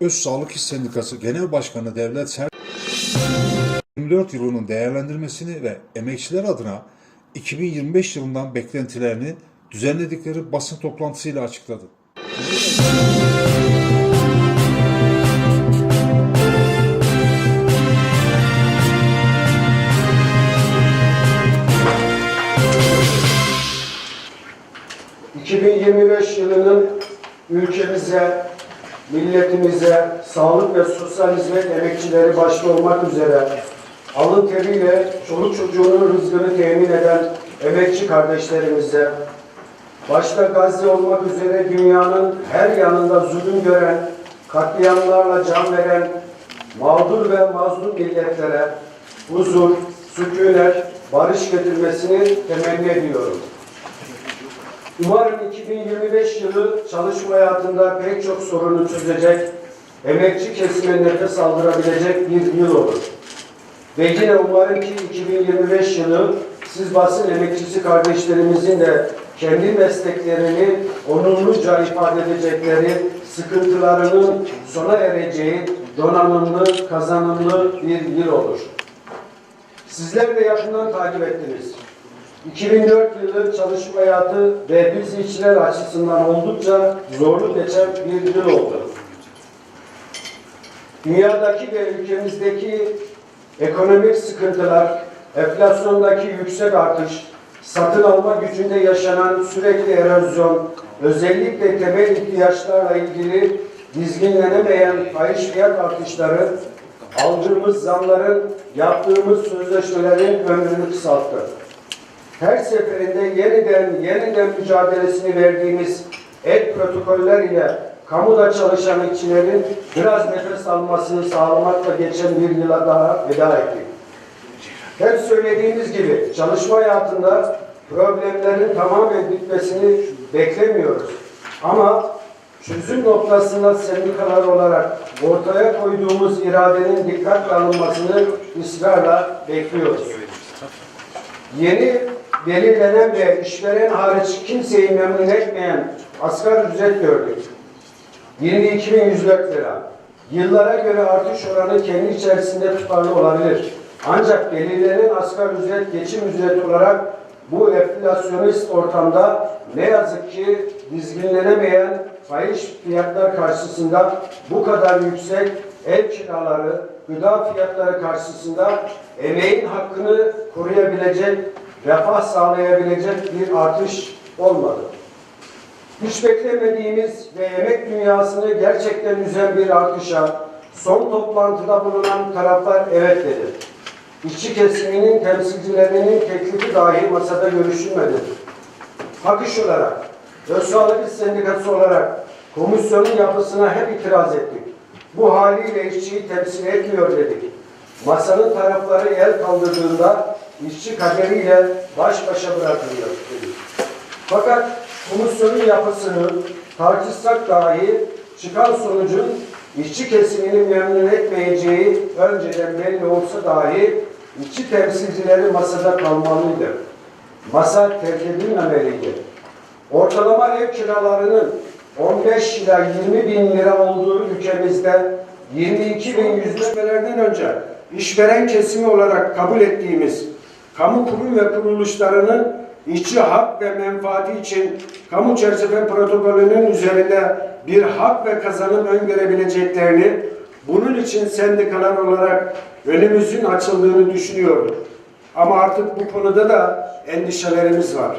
Öz Sağlık İş Sendikası Genel Başkanı Devlet Ser 24 yılının değerlendirmesini ve emekçiler adına 2025 yılından beklentilerini düzenledikleri basın toplantısıyla açıkladı. ...2025 yılının ülkemize, milletimize, sağlık ve sosyal hizmet emekçileri başta olmak üzere alın teriyle çoluk çocuğunun rızkını temin eden emekçi kardeşlerimize, başta Gazze olmak üzere dünyanın her yanında zulüm gören, katliamlarla can veren, mağdur ve mazlum milletlere huzur, sükunet, barış getirmesini temenni ediyorum. Umarım 2025 yılı çalışma hayatında pek çok sorunu çözecek, emekçi kesime nefes aldırabilecek bir yıl olur. Ve yine umarım ki 2025 yılı siz basın emekçisi kardeşlerimizin de kendi mesleklerini onurluca ifade edecekleri, sıkıntılarının sona ereceği donanımlı, kazanımlı bir yıl olur. Sizler de yakından takip ettiniz. 2004 yılı çalışma hayatı ve biz işçiler açısından oldukça zorlu geçen bir yıl oldu. Dünyadaki ve ülkemizdeki ekonomik sıkıntılar, enflasyondaki yüksek artış, satın alma gücünde yaşanan sürekli erozyon, özellikle temel ihtiyaçlarla ilgili dizginlenemeyen fahiş fiyat artışları, aldığımız zamların, yaptığımız sözleşmelerin ömrünü kısalttı her seferinde yeniden yeniden mücadelesini verdiğimiz ek protokoller ile kamuda çalışan işçilerin biraz nefes almasını sağlamakla geçen bir yıla daha veda ettik. Hep söylediğimiz gibi çalışma hayatında problemlerin tamamen bitmesini beklemiyoruz. Ama çözüm noktasında sendikalar olarak ortaya koyduğumuz iradenin dikkatle alınmasını ısrarla bekliyoruz. Yeni belirlenen ve işveren hariç kimseyi memnun etmeyen asgari ücret gördük. 22.104 lira. Yıllara göre artış oranı kendi içerisinde tutarlı olabilir. Ancak belirlenen asgari ücret geçim ücreti olarak bu enflasyonist ortamda ne yazık ki dizginlenemeyen fahiş fiyatlar karşısında bu kadar yüksek ev kiraları, gıda fiyatları karşısında emeğin hakkını koruyabilecek, refah sağlayabilecek bir artış olmadı. Hiç beklemediğimiz ve yemek dünyasını gerçekten üzen bir artışa son toplantıda bulunan taraflar evet dedi. İşçi kesiminin temsilcilerinin teklifi dahi masada görüşülmedi. Hak olarak, Öz Sağlık İş Sendikası olarak komisyonun yapısına hep itiraz ettik. Bu haliyle işçiyi temsil etmiyor dedik. Masanın tarafları el kaldırdığında işçi kaderiyle baş başa bırakılıyor dedik. Fakat komisyonun yapısını tartışsak dahi çıkan sonucun işçi kesimini memnun etmeyeceği önceden belli olsa dahi işçi temsilcileri masada kalmalıydı. Masa terk edilmemeliydi. Ortalama ev kiralarının 15 ila 20 bin lira olduğu ülkemizde 22 bin yüzleşmelerden önce işveren kesimi olarak kabul ettiğimiz kamu kurum ve kuruluşlarının işçi hak ve menfaati için kamu çerçeve protokolünün üzerinde bir hak ve kazanım öngörebileceklerini bunun için sendikalar olarak önümüzün açıldığını düşünüyorduk. Ama artık bu konuda da endişelerimiz var.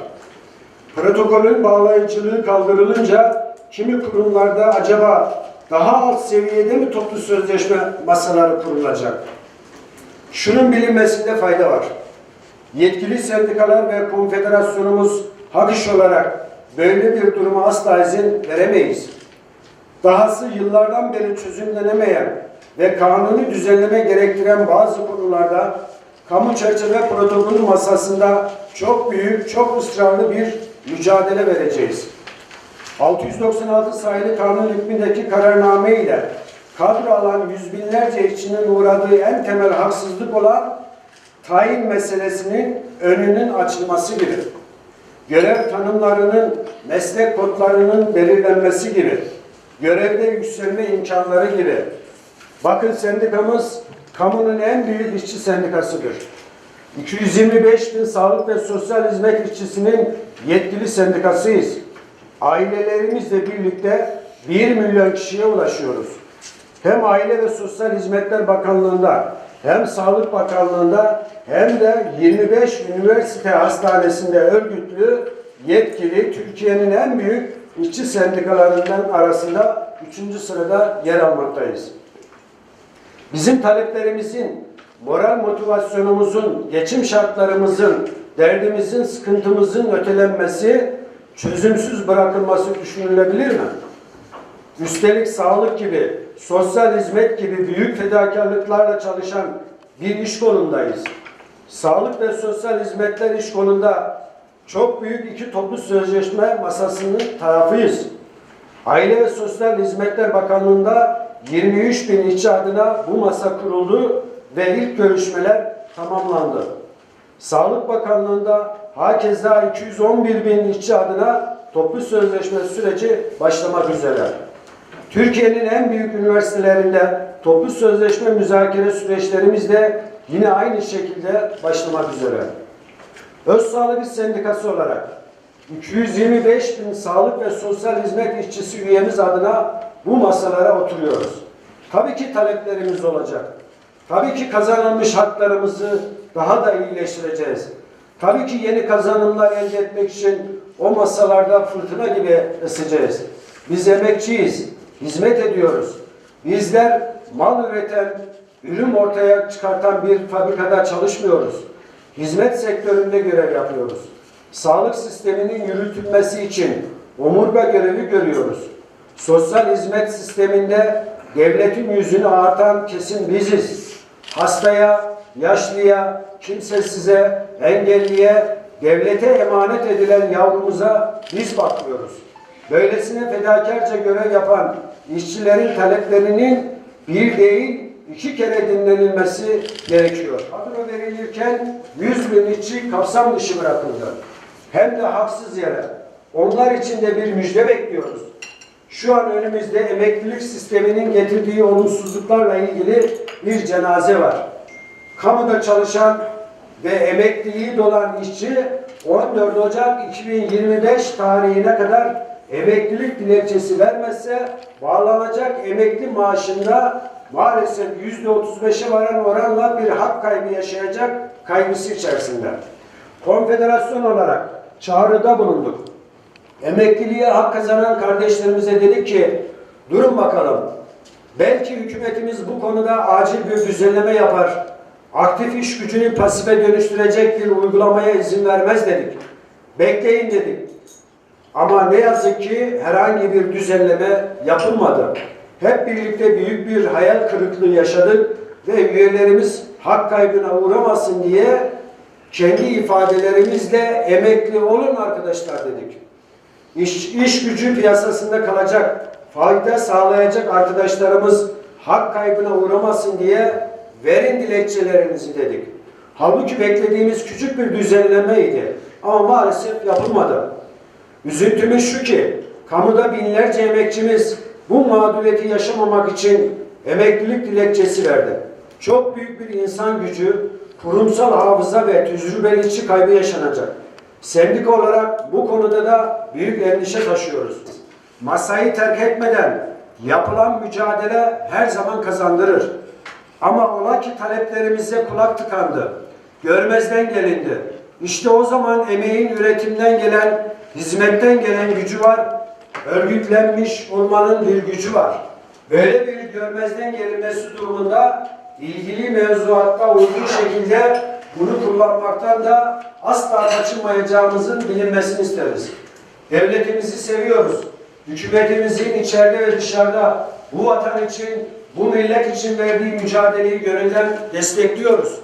Protokolün bağlayıcılığı kaldırılınca kimi kurumlarda acaba daha alt seviyede mi toplu sözleşme masaları kurulacak? Şunun bilinmesinde fayda var. Yetkili sendikalar ve konfederasyonumuz hak iş olarak böyle bir duruma asla izin veremeyiz. Dahası yıllardan beri çözümlenemeyen ve kanuni düzenleme gerektiren bazı konularda kamu çerçeve protokolü masasında çok büyük, çok ısrarlı bir mücadele vereceğiz. 696 sayılı kanun hükmündeki kararname ile kadro alan yüz binlerce işçinin uğradığı en temel haksızlık olan tayin meselesinin önünün açılması gibi, görev tanımlarının, meslek kodlarının belirlenmesi gibi görevde yükselme imkanları gibi. Bakın sendikamız kamunun en büyük işçi sendikasıdır. 225 bin sağlık ve sosyal hizmet işçisinin yetkili sendikasıyız. Ailelerimizle birlikte 1 milyon kişiye ulaşıyoruz. Hem Aile ve Sosyal Hizmetler Bakanlığı'nda hem Sağlık Bakanlığı'nda hem de 25 üniversite hastanesinde örgütlü yetkili Türkiye'nin en büyük işçi sendikalarından arasında 3. sırada yer almaktayız. Bizim taleplerimizin, moral motivasyonumuzun, geçim şartlarımızın, derdimizin, sıkıntımızın ötelenmesi, çözümsüz bırakılması düşünülebilir mi? Üstelik sağlık gibi, sosyal hizmet gibi büyük fedakarlıklarla çalışan bir iş kolundayız. Sağlık ve sosyal hizmetler iş kolunda çok büyük iki toplu sözleşme masasının tarafıyız. Aile ve Sosyal Hizmetler Bakanlığı'nda 23 bin işçi adına bu masa kuruldu ve ilk görüşmeler tamamlandı. Sağlık Bakanlığı'nda hakeza 211 bin işçi adına toplu sözleşme süreci başlamak üzere. Türkiye'nin en büyük üniversitelerinde toplu sözleşme müzakere süreçlerimiz de yine aynı şekilde başlamak üzere. Öz Sağlık İş Sendikası olarak 225 bin sağlık ve sosyal hizmet işçisi üyemiz adına bu masalara oturuyoruz. Tabii ki taleplerimiz olacak. Tabii ki kazanılmış haklarımızı daha da iyileştireceğiz. Tabii ki yeni kazanımlar elde etmek için o masalarda fırtına gibi eseceğiz. Biz emekçiyiz, hizmet ediyoruz. Bizler mal üreten, ürün ortaya çıkartan bir fabrikada çalışmıyoruz. Hizmet sektöründe görev yapıyoruz. Sağlık sisteminin yürütülmesi için omurga görevi görüyoruz. Sosyal hizmet sisteminde devletin yüzünü ağartan kesim biziz. Hastaya, yaşlıya, kimsesize, engelliye, devlete emanet edilen yavrumuza biz bakıyoruz. Böylesine fedakarca görev yapan işçilerin taleplerinin bir değil iki kere dinlenilmesi gerekiyor. Kadro verilirken 100 bin işçi kapsam dışı bırakıldı. Hem de haksız yere. Onlar için de bir müjde bekliyoruz. Şu an önümüzde emeklilik sisteminin getirdiği olumsuzluklarla ilgili bir cenaze var. Kamuda çalışan ve emekliliği dolan işçi 14 Ocak 2025 tarihine kadar emeklilik dilekçesi vermezse bağlanacak emekli maaşında maalesef %35'e varan oranla bir hak kaybı yaşayacak kaygısı içerisinde. Konfederasyon olarak çağrıda bulunduk. Emekliliğe hak kazanan kardeşlerimize dedik ki durun bakalım. Belki hükümetimiz bu konuda acil bir düzenleme yapar. Aktif iş gücünü pasife dönüştürecek bir uygulamaya izin vermez dedik. Bekleyin dedik. Ama ne yazık ki herhangi bir düzenleme yapılmadı. Hep birlikte büyük bir hayal kırıklığı yaşadık ve üyelerimiz hak kaybına uğramasın diye kendi ifadelerimizle emekli olun arkadaşlar dedik. İş, iş gücü piyasasında kalacak, fayda sağlayacak arkadaşlarımız hak kaybına uğramasın diye verin dilekçelerinizi dedik. Halbuki beklediğimiz küçük bir düzenlemeydi ama maalesef yapılmadı. Üzüntümüz şu ki kamuda binlerce emekçimiz bu mağduriyeti yaşamamak için emeklilik dilekçesi verdi. Çok büyük bir insan gücü, kurumsal hafıza ve tecrübeli kaybı yaşanacak. Sendika olarak bu konuda da büyük endişe taşıyoruz. Masayı terk etmeden yapılan mücadele her zaman kazandırır. Ama ola ki taleplerimize kulak tıkandı. Görmezden gelindi. İşte o zaman emeğin üretimden gelen, hizmetten gelen gücü var. Örgütlenmiş olmanın bir gücü var. Böyle bir görmezden gelinmesi durumunda ilgili mevzuatta uygun şekilde bunu kullanmaktan da asla kaçınmayacağımızın bilinmesini isteriz. Devletimizi seviyoruz. Hükümetimizin içeride ve dışarıda bu vatan için, bu millet için verdiği mücadeleyi gönülden destekliyoruz.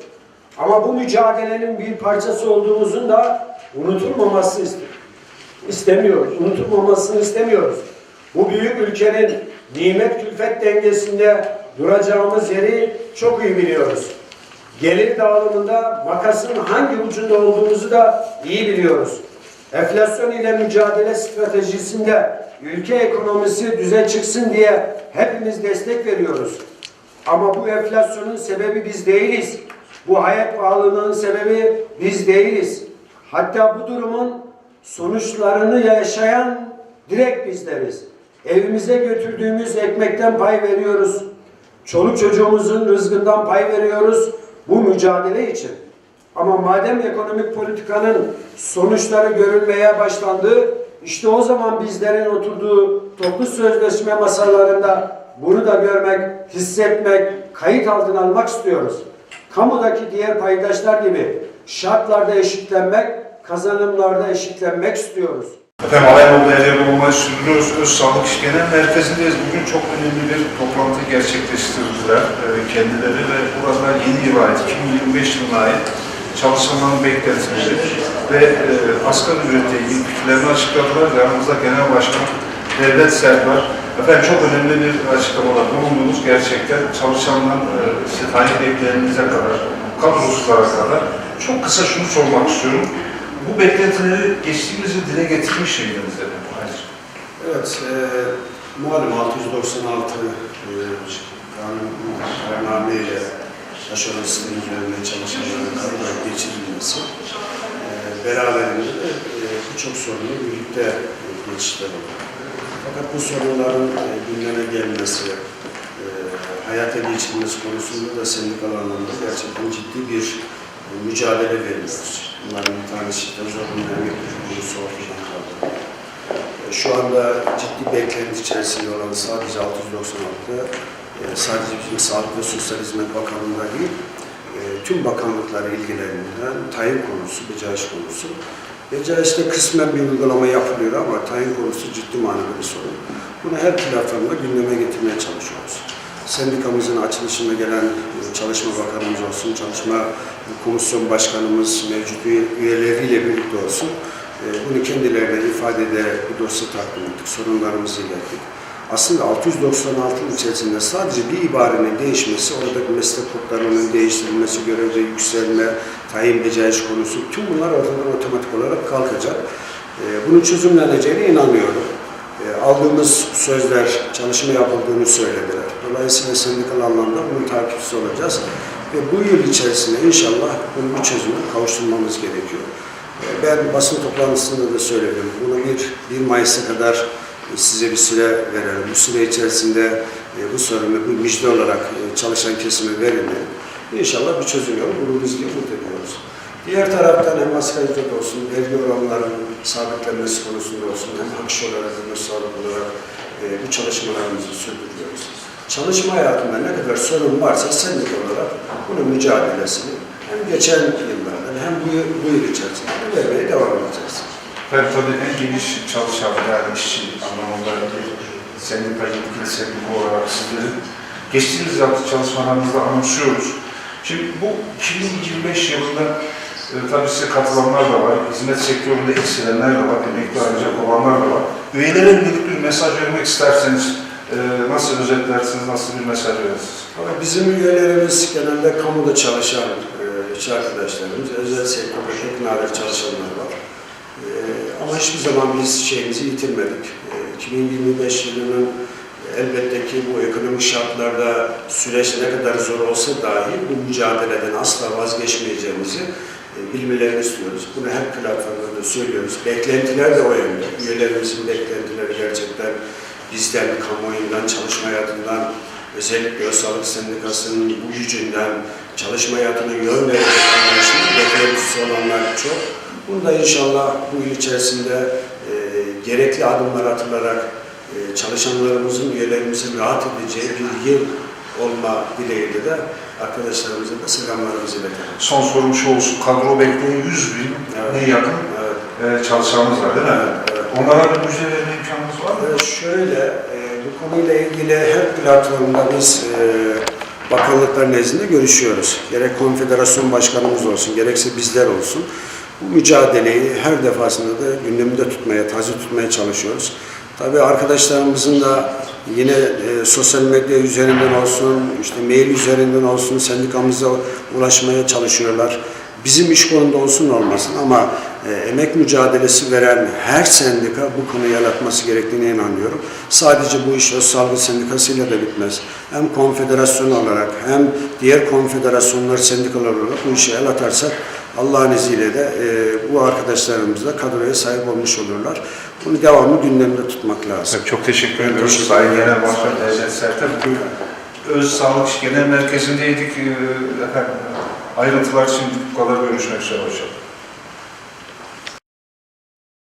Ama bu mücadelenin bir parçası olduğumuzun da unutulmaması ist- istemiyoruz. Unutulmamasını istemiyoruz. Bu büyük ülkenin nimet külfet dengesinde duracağımız yeri çok iyi biliyoruz. Gelir dağılımında makasın hangi ucunda olduğumuzu da iyi biliyoruz. Enflasyon ile mücadele stratejisinde ülke ekonomisi düze çıksın diye hepimiz destek veriyoruz. Ama bu enflasyonun sebebi biz değiliz. Bu hayat pahalılığının sebebi biz değiliz. Hatta bu durumun sonuçlarını yaşayan direkt bizleriz. Evimize götürdüğümüz ekmekten pay veriyoruz. Çoluk çocuğumuzun rızkından pay veriyoruz bu mücadele için. Ama madem ekonomik politikanın sonuçları görülmeye başlandı, işte o zaman bizlerin oturduğu toplu sözleşme masalarında bunu da görmek, hissetmek, kayıt altına almak istiyoruz. Kamudaki diğer paydaşlar gibi şartlarda eşitlenmek, kazanımlarda eşitlenmek istiyoruz. Efendim Alayol'da Ereğli olmayı sürdürüyoruz. Öz Sağlık İş Genel Merkezi'ndeyiz. Bugün çok önemli bir toplantı gerçekleştirdiler e, kendileri ve burada yeni yıla ait, 2025 yılına ait çalışanların beklentileri ve e, asgari ücretle ilgili fikirlerini açıkladılar. Yanımızda Genel Başkan Devlet Serpar. Efendim çok önemli bir açıklamalar bulundunuz. Gerçekten çalışanlar e, işte tayin beklerinize kadar, kadrosuzlara kadar. Çok kısa şunu sormak istiyorum. Bu beklentileri geçtiğimiz yıl dile getirmiş şeydiniz efendim. Evet, e, malum 696 e, kanun kararname ile aşağı sistemi üzerinde çalışanların kadroya geçirilmesi e, beraberinde de e, birçok sorunu birlikte geçişler. Fakat bu sorunların e, gündeme gelmesi, e, hayata geçirilmesi konusunda da sendikal anlamda gerçekten ciddi bir mücadele veriyoruz. Bunların bir tanesi de zorunlu ortadan kaldırılıyor. E, Şu anda ciddi beklenti içerisinde olan sadece 696 e, sadece bizim Sağlık ve Sosyal Hizmet Bakanlığı'nda değil, e, tüm bakanlıkları ilgilerinden tayin konusu, becaiş konusu. Becaişte kısmen bir uygulama yapılıyor ama tayin konusu ciddi manada bir sorun. Bunu her platformda gündeme getirmeye çalışıyoruz. Sendikamızın açılışında gelen e, Çalışma Bakanımız olsun, Çalışma Komisyon Başkanımız, mevcut üye- üyeleriyle birlikte olsun, e, bunu kendilerine ifade ederek bir dosya takdim ettik, sorunlarımızı ilettik. Aslında 696'ın içerisinde sadece bir ibarenin değişmesi, oradaki meslek kodlarının değiştirilmesi, görevde yükselme, tayin beceriş konusu, tüm bunlar ortadan otomatik olarak kalkacak. E, Bunun çözümleneceğine inanıyorum. Aldığımız sözler, çalışma yapıldığını söylediler. Dolayısıyla sendikal anlamda bunun takipçisi olacağız. Ve bu yıl içerisinde inşallah bunun bir çözümü kavuşturmamız gerekiyor. E, Ben basın toplantısında da söyledim. Bunu bir, 1 Mayıs'a kadar e, size bir süre verelim. Bu süre içerisinde e, bu sorunu bir müjde olarak e, çalışan kesime verilmeli. İnşallah bir çözüm yolu buluruz diye umut ediyoruz. Diğer taraftan hem ücret olsun, vergi oranlarının sabitlenmesi konusunda olsun, hem hak iş olarak hem sağlık olarak e, bu çalışmalarımızı sürdürüyoruz. Çalışma hayatında ne kadar sorun varsa sendik olarak bunun mücadelesini hem geçen yıllarda hem bu bu yıl içerisinde vermeye devam edeceğiz. Ben tabii en geniş çalışan yani işçi anlamında sendika yetkili sendika olarak sizlerin geçtiğimiz yaptığı çalışmalarımızda anımsıyoruz. Şimdi bu 2025 yılında e, tabii size katılanlar da var, hizmet sektöründe eksilenler de var, emekli ayrıca olanlar da var. Üyelere yönelik bir mesaj vermek isterseniz e, nasıl özetlersiniz, nasıl bir mesaj verirsiniz? Bizim üyelerimiz genelde kamuda çalışan e, işçi arkadaşlarımız, özel sektörde tek nadir çalışanlar var. E, ama hiçbir zaman biz şeyimizi yitirmedik. E, 2025 yılının elbette ki bu ekonomik şartlarda süreç ne kadar zor olsa dahi bu mücadeleden asla vazgeçmeyeceğimizi e, bilmelerini istiyoruz. Bunu her platformda da söylüyoruz. Beklentiler de o yönde. Üyelerimizin beklentileri gerçekten bizden, kamuoyundan, çalışma hayatından, özellikle sağlık sendikasının bu gücünden, çalışma hayatına yön verecek anlayışının beklentisi olanlar çok. Bunu da inşallah bu yıl içerisinde e, gerekli adımlar atılarak e, çalışanlarımızın, üyelerimizin rahat edeceği bir yıl olma dileğiyle de arkadaşlarımıza da selamlarımızı iletelim. Son sorum şu olsun, kadro bekleyen 100 bin Evet. yakın Evet. e, çalışanımız var değil mi? Evet, evet. Onlara bir müjde verme imkanınız var mı? Ee, Şöyle, e, bu konuyla ilgili her platformda biz e, bakanlıklar nezdinde görüşüyoruz. Gerek konfederasyon başkanımız olsun, gerekse bizler olsun. Bu mücadeleyi her defasında da gündemde tutmaya, taze tutmaya çalışıyoruz. Tabii arkadaşlarımızın da yine e, sosyal medya üzerinden olsun, işte mail üzerinden olsun sendikamıza ulaşmaya çalışıyorlar. Bizim iş konunda olsun olmasın ama e, emek mücadelesi veren her sendika bu konuyu el atması gerektiğine inanıyorum. Sadece bu iş Özsalgı Sendikası'yla da bitmez. Hem konfederasyon olarak hem diğer konfederasyonlar, sendikalar olarak bu işe el atarsak Allah'ın izniyle de e, bu arkadaşlarımız da kadroya sahip olmuş olurlar. Bunu devamlı gündemde tutmak lazım. Çok teşekkür ediyoruz Sayın. Genel Başkan Sertel. Bugün Öz Sağlık Genel Merkezi'ndeydik. Ee, efendim, Ayrıntılar için bu kadar görüşmek üzere. Hoşçakalın.